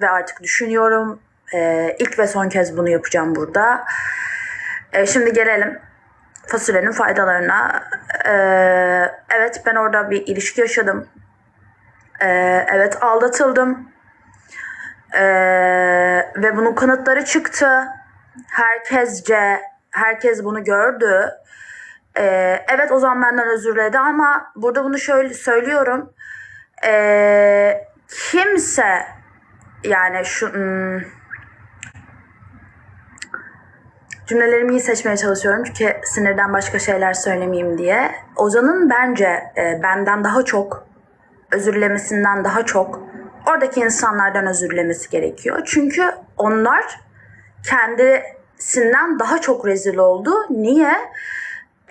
ve artık düşünüyorum. Ee, ilk ve son kez bunu yapacağım burada. Ee, şimdi gelelim fasulyenin faydalarına. Ee, evet ben orada bir ilişki yaşadım. Ee, evet aldatıldım. Ee, ve bunun kanıtları çıktı. Herkesce, herkes bunu gördü. Ee, evet o zaman benden özür diledi ama burada bunu şöyle söylüyorum. Ee, kimse yani şu hmm, cümlelerimi iyi seçmeye çalışıyorum çünkü sinirden başka şeyler söylemeyeyim diye. Ozan'ın bence e, benden daha çok özür dilemesinden daha çok oradaki insanlardan özür dilemesi gerekiyor. Çünkü onlar kendisinden daha çok rezil oldu. Niye?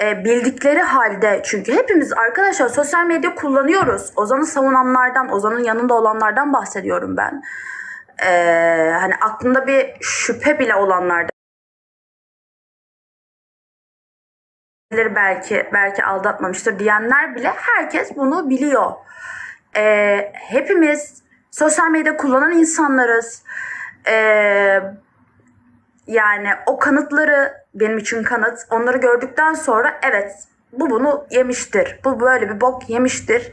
E, bildikleri halde çünkü hepimiz arkadaşlar sosyal medya kullanıyoruz. Ozan'ı savunanlardan, Ozan'ın yanında olanlardan bahsediyorum ben. E, hani aklında bir şüphe bile olanlardan. belki belki aldatmamıştır diyenler bile herkes bunu biliyor. Ee, hepimiz sosyal medya kullanan insanlarız. Ee, yani o kanıtları benim için kanıt. Onları gördükten sonra evet bu bunu yemiştir. Bu böyle bir bok yemiştir.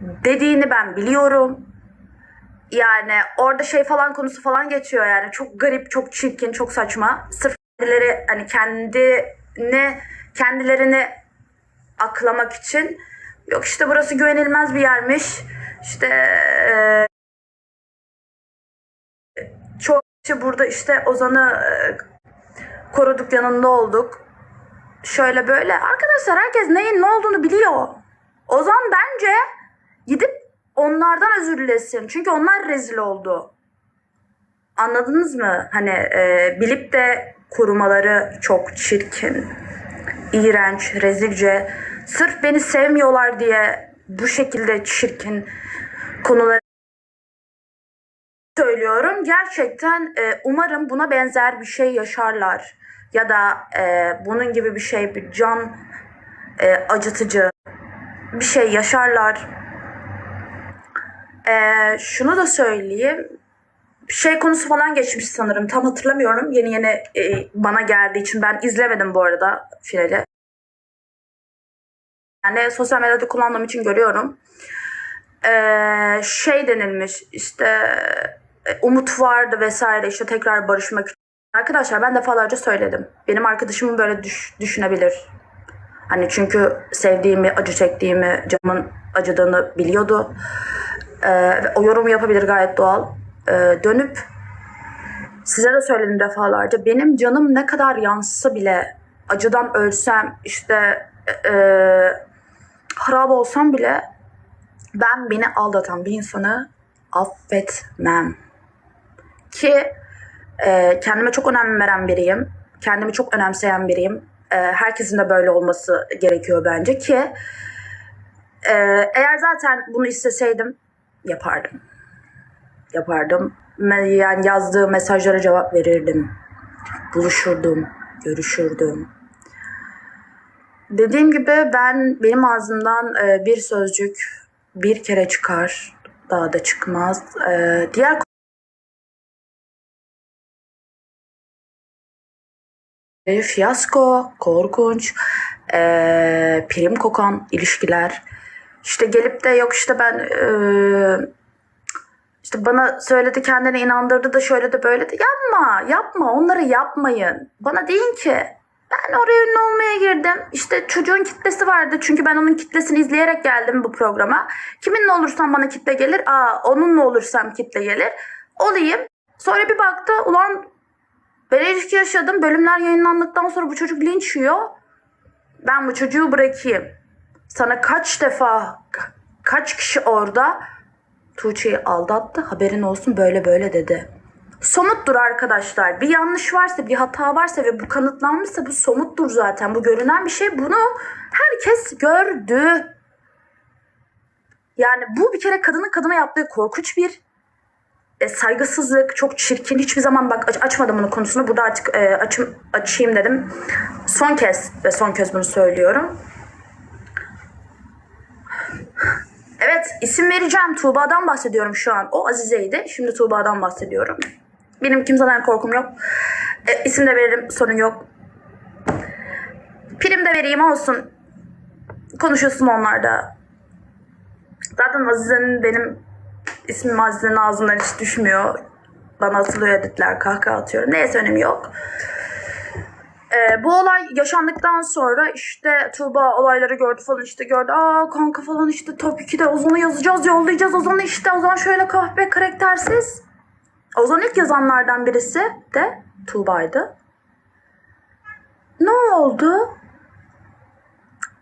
Dediğini ben biliyorum. Yani orada şey falan konusu falan geçiyor yani. Çok garip, çok çirkin, çok saçma. Sırf kendileri hani kendini kendilerini aklamak için yok işte burası güvenilmez bir yermiş. İşte eee, çok kişi burada işte Ozan'ı eee, koruduk yanında olduk. Şöyle böyle arkadaşlar herkes neyin ne olduğunu biliyor. Ozan bence gidip onlardan özür dilesin. Çünkü onlar rezil oldu. Anladınız mı? Hani e, bilip de korumaları çok çirkin, iğrenç, rezilce. Sırf beni sevmiyorlar diye bu şekilde çirkin konuları söylüyorum. Gerçekten e, umarım buna benzer bir şey yaşarlar. Ya da e, bunun gibi bir şey, bir can e, acıtıcı bir şey yaşarlar. E, şunu da söyleyeyim. Şey konusu falan geçmiş sanırım. Tam hatırlamıyorum. Yeni yeni e, bana geldiği için ben izlemedim bu arada finali. Yani sosyal medyada kullandığım için görüyorum. Ee, şey denilmiş işte e, umut vardı vesaire işte tekrar barışmak için. Arkadaşlar ben defalarca söyledim. Benim arkadaşımın böyle düş- düşünebilir. Hani çünkü sevdiğimi, acı çektiğimi, canımın acıdığını biliyordu. Ve o yorumu yapabilir gayet doğal. Ee, dönüp size de söyledim defalarca. Benim canım ne kadar yansa bile acıdan ölsem işte e, harap olsam bile ben beni aldatan bir insanı affetmem. Ki e, kendime çok önem veren biriyim. Kendimi çok önemseyen biriyim. E, herkesin de böyle olması gerekiyor bence ki e, eğer zaten bunu isteseydim yapardım. Yapardım. Yani yazdığı mesajlara cevap verirdim. Buluşurdum, görüşürdüm. Dediğim gibi ben benim ağzımdan e, bir sözcük bir kere çıkar, daha da çıkmaz. E, diğer fiyasko, korkunç, e, prim kokan ilişkiler. İşte gelip de yok işte ben e, işte bana söyledi kendine inandırdı da şöyle de böyle de yapma yapma onları yapmayın. Bana deyin ki ben oraya ünlü olmaya girdim. İşte çocuğun kitlesi vardı. Çünkü ben onun kitlesini izleyerek geldim bu programa. Kiminle olursam bana kitle gelir. Aa onunla olursam kitle gelir. Olayım. Sonra bir baktı ulan ben ilişki yaşadım. Bölümler yayınlandıktan sonra bu çocuk linç yiyor. Ben bu çocuğu bırakayım. Sana kaç defa kaç kişi orada Tuğçe'yi aldattı haberin olsun böyle böyle dedi. Somuttur arkadaşlar. Bir yanlış varsa, bir hata varsa ve bu kanıtlanmışsa bu somuttur zaten. Bu görünen bir şey. Bunu herkes gördü. Yani bu bir kere kadının kadına yaptığı korkunç bir e, saygısızlık, çok çirkin. Hiçbir zaman bak aç- açmadım bunun konusunu. Burada artık e, açım, açayım dedim. Son kez ve son kez bunu söylüyorum. Evet isim vereceğim. Tuğba'dan bahsediyorum şu an. O Azize'ydi. Şimdi Tuğba'dan bahsediyorum. Benim kimseden korkum yok. E, isim de veririm sorun yok. Prim de vereyim olsun. Konuşulsun onlar da. Zaten Azize'nin benim ismim Azize'nin ağzından hiç düşmüyor. Bana atılıyor editler, kahkaha atıyorum. Neyse önemi yok. Ee, bu olay yaşandıktan sonra işte Tuğba olayları gördü falan işte gördü. Aa kanka falan işte tabii ki de Ozan'ı yazacağız yollayacağız Ozan'ı işte Ozan şöyle kahpe karaktersiz. Ozan ilk yazanlardan birisi de Tuğba'ydı. Ne oldu?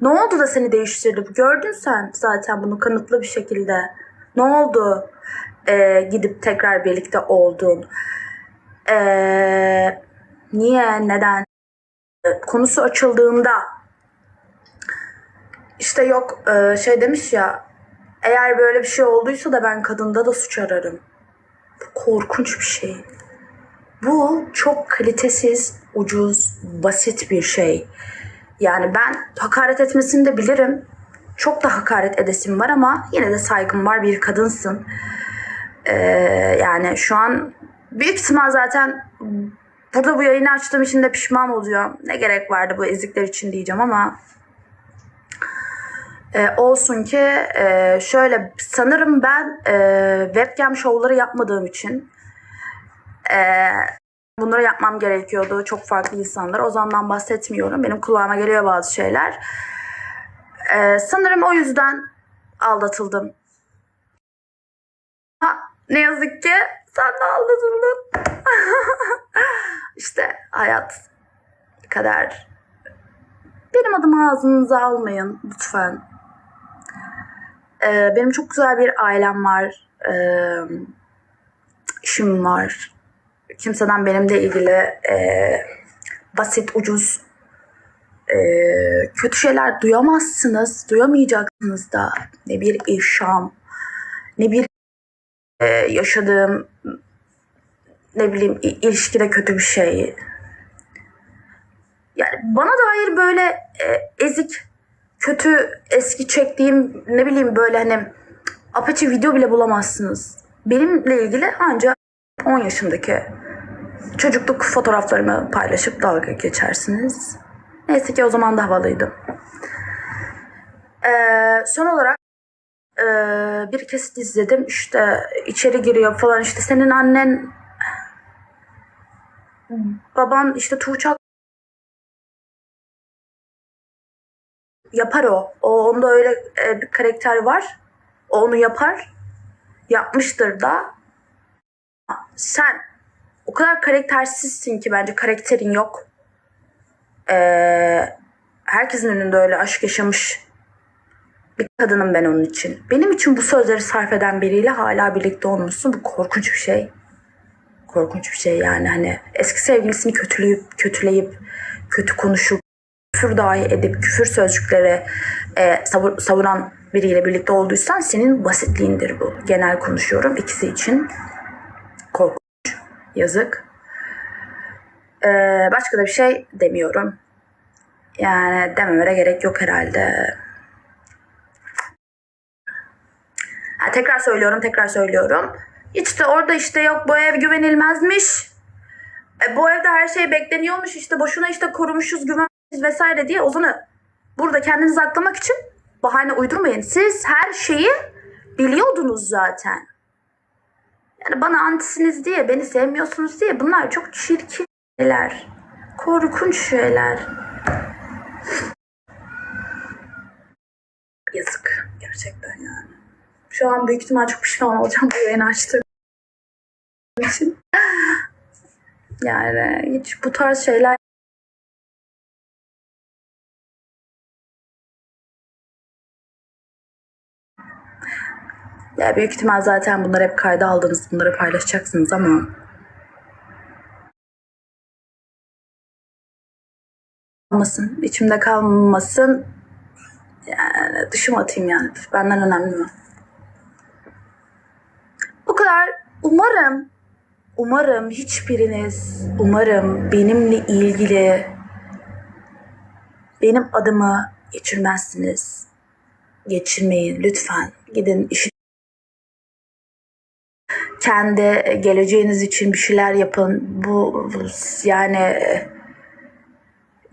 Ne oldu da seni değiştirdi? Gördün sen zaten bunu kanıtlı bir şekilde. Ne oldu? Ee, gidip tekrar birlikte oldun. Ee, niye? Neden? Konusu açıldığında işte yok e, şey demiş ya eğer böyle bir şey olduysa da ben kadında da suç ararım. Bu korkunç bir şey. Bu çok kalitesiz, ucuz, basit bir şey. Yani ben hakaret etmesini de bilirim. Çok da hakaret edesim var ama yine de saygım var bir kadınsın. Ee, yani şu an büyük ihtimal zaten Burada bu yayını açtığım için de pişman olacağım. Ne gerek vardı bu ezikler için diyeceğim ama e, olsun ki e, şöyle sanırım ben e, webcam şovları yapmadığım için e, bunları yapmam gerekiyordu. Çok farklı insanlar. O zamandan bahsetmiyorum. Benim kulağıma geliyor bazı şeyler. E, sanırım o yüzden aldatıldım. Ha, ne yazık ki sen de aldatıldın. işte hayat kader. Benim adımı ağzınıza almayın lütfen. Ee, benim çok güzel bir ailem var. Ee, işim var. Kimseden benimle ilgili e, basit, ucuz, e, kötü şeyler duyamazsınız. Duyamayacaksınız da. Ne bir ifşam, ne bir e, yaşadığım ne bileyim ilişkide kötü bir şey. Yani bana dair böyle e, ezik, kötü, eski çektiğim ne bileyim böyle hani apaçı video bile bulamazsınız. Benimle ilgili ancak 10 yaşındaki çocukluk fotoğraflarımı paylaşıp dalga geçersiniz. Neyse ki o zaman da havalıydım. Ee, son olarak ee, bir kesit izledim işte içeri giriyor falan işte senin annen baban işte Tuğçak yapar o. O onda öyle e, bir karakter var. O onu yapar. Yapmıştır da. Sen o kadar karaktersizsin ki bence karakterin yok. Ee, herkesin önünde öyle aşk yaşamış bir kadınım ben onun için. Benim için bu sözleri sarf eden biriyle hala birlikte olmuşsun. Bu korkunç bir şey. Korkunç bir şey yani hani eski sevgilisini kötüleyip kötüleyip kötü konuşup küfür dahi edip küfür sözcükleri e, savur, savuran biriyle birlikte olduysan senin basitliğindir bu. Genel konuşuyorum ikisi için. Korkunç. Yazık. Ee, başka da bir şey demiyorum. Yani dememene gerek yok herhalde. Ha, tekrar söylüyorum, tekrar söylüyorum. İşte orada işte yok bu ev güvenilmezmiş. E, bu evde her şey bekleniyormuş işte boşuna işte korumuşuz güvenmişiz vesaire diye Ozan'ı burada kendinizi aklamak için bahane uydurmayın. Siz her şeyi biliyordunuz zaten. Yani bana antisiniz diye, beni sevmiyorsunuz diye bunlar çok çirkin şeyler. Korkunç şeyler. Yazık gerçekten yani. Şu an büyük ihtimal çok pişman olacağım bu yayını açtığım için. Yani hiç bu tarz şeyler ya büyük ihtimal zaten bunları hep kayda aldınız, bunları paylaşacaksınız ama kalmasın, içimde kalmasın. Yani dışıma atayım yani. Benden önemli mi? Umarım, umarım hiçbiriniz, umarım benimle ilgili benim adımı geçirmezsiniz. Geçirmeyin lütfen. Gidin işi kendi geleceğiniz için bir şeyler yapın. Bu, yani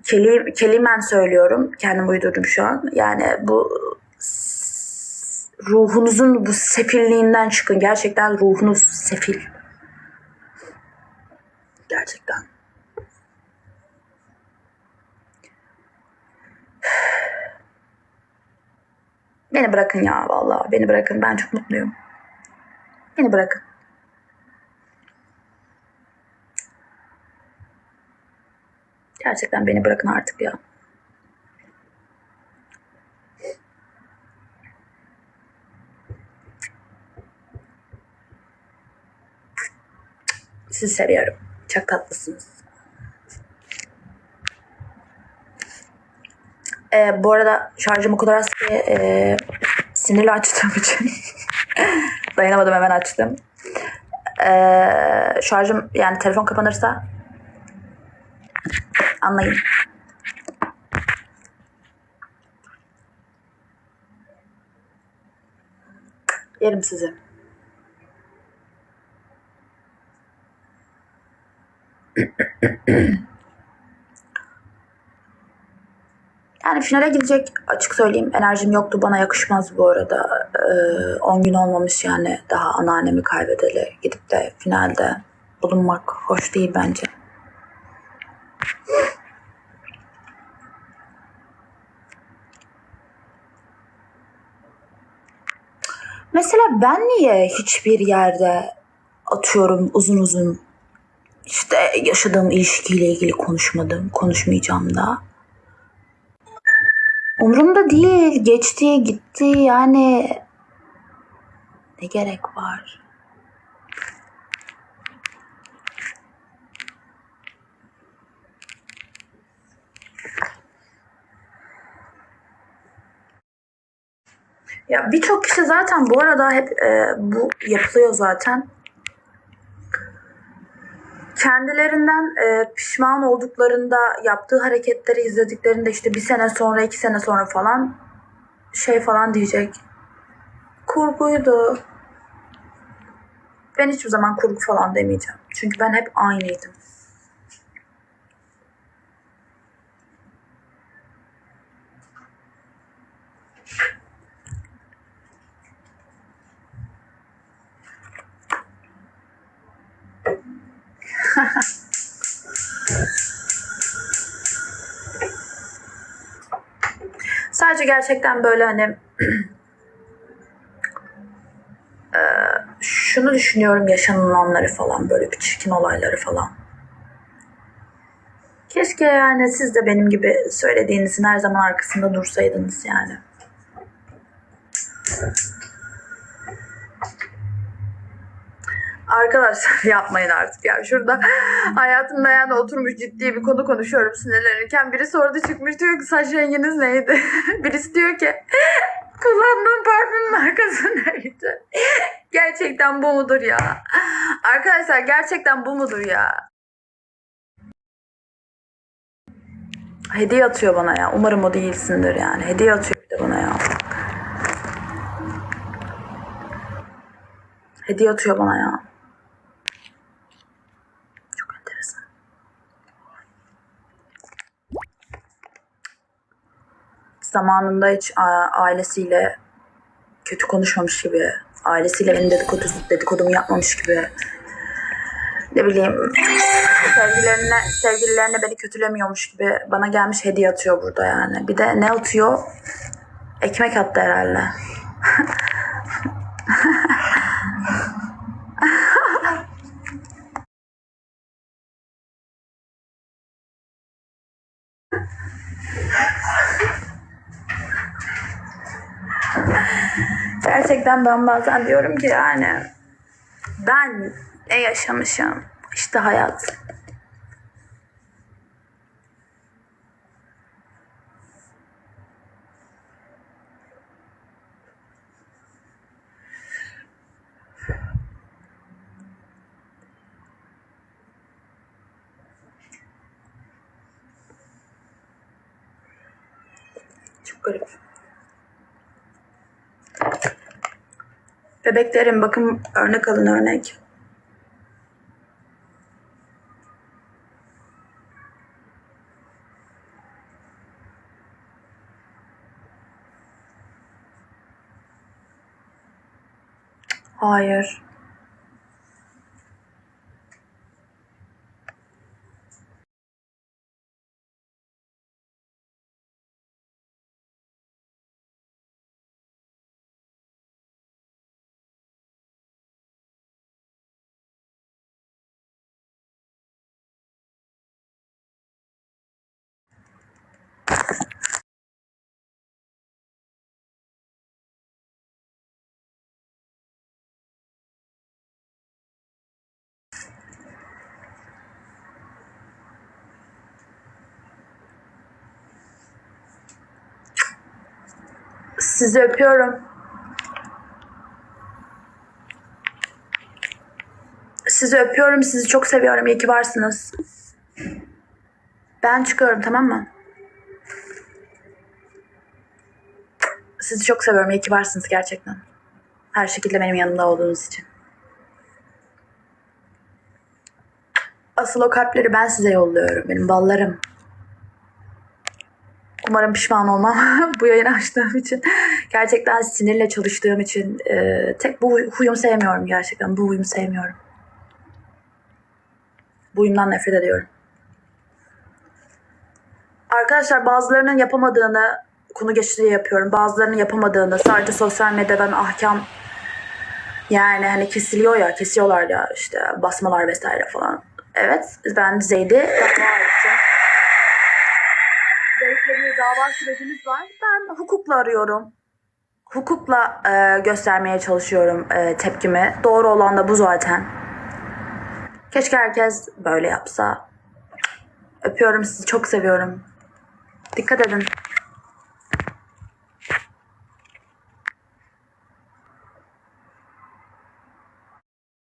kelim, kelimen söylüyorum. Kendim uydurdum şu an. Yani bu ruhunuzun bu sefilliğinden çıkın. Gerçekten ruhunuz sefil. Gerçekten. Beni bırakın ya vallahi. Beni bırakın. Ben çok mutluyum. Beni bırakın. Gerçekten beni bırakın artık ya. Sizi seviyorum. Çok tatlısınız. Ee, bu arada şarjım o kadar az ki e, sinirli açtığım için dayanamadım hemen açtım. Ee, şarjım yani telefon kapanırsa anlayın. Yerim sizi. Yani finale gidecek açık söyleyeyim. Enerjim yoktu. Bana yakışmaz bu arada. Ee, 10 gün olmamış yani daha anneannemi kaybedeli. Gidip de finalde bulunmak hoş değil bence. Mesela ben niye hiçbir yerde atıyorum uzun uzun işte yaşadığım ilişkiyle ilgili konuşmadım, konuşmayacağım da. Umurumda değil, geçti, gitti yani ne gerek var? Ya birçok kişi zaten bu arada hep e, bu yapılıyor zaten. Kendilerinden e, pişman olduklarında yaptığı hareketleri izlediklerinde işte bir sene sonra iki sene sonra falan şey falan diyecek. Kurguydu. Ben hiçbir zaman kurgu falan demeyeceğim. Çünkü ben hep aynıydım. Sadece gerçekten böyle hani eee, şunu düşünüyorum yaşanılanları falan böyle bir çirkin olayları falan. Keşke yani siz de benim gibi söylediğinizin her zaman arkasında dursaydınız yani. Arkadaşlar yapmayın artık ya. Şurada hayatımda yani oturmuş ciddi bir konu konuşuyorum sinirlenirken. Birisi orada çıkmış diyor ki saç renginiz neydi? Birisi diyor ki kullandığım parfüm markası neydi? Gerçekten bu mudur ya? Arkadaşlar gerçekten bu mudur ya? Hediye atıyor bana ya. Umarım o değilsindir yani. Hediye atıyor de bana ya. Hediye atıyor bana ya. Zamanında hiç ailesiyle kötü konuşmamış gibi, ailesiyle benim dedikodu, dedikodumu yapmamış gibi, ne bileyim sevgilerine, sevgililerine beni kötülemiyormuş gibi bana gelmiş hediye atıyor burada yani. Bir de ne atıyor? Ekmek attı herhalde. Gerçekten ben bazen diyorum ki yani ben ne yaşamışım işte hayat. Çok garip. Bebeklerim bakın örnek alın örnek. Hayır. Sizi öpüyorum. Sizi öpüyorum. Sizi çok seviyorum. İyi ki varsınız. Ben çıkıyorum tamam mı? Sizi çok seviyorum. İyi ki varsınız gerçekten. Her şekilde benim yanımda olduğunuz için. Asıl o kalpleri ben size yolluyorum. Benim ballarım. Umarım pişman olmam bu yayını açtığım için. Gerçekten sinirle çalıştığım için. e, tek bu huyumu sevmiyorum gerçekten. Bu huyumu sevmiyorum. Bu huyumdan nefret ediyorum. Arkadaşlar bazılarının yapamadığını konu geçişi yapıyorum. Bazılarının yapamadığını sadece sosyal medyadan ahkam yani hani kesiliyor ya kesiyorlar ya işte basmalar vesaire falan. Evet ben Zeyd'i dava ettim. Dava sürecimiz var. Ben hukukla arıyorum. Hukukla e, göstermeye çalışıyorum e, tepkimi. Doğru olan da bu zaten. Keşke herkes böyle yapsa. Öpüyorum sizi çok seviyorum. Dikkat edin.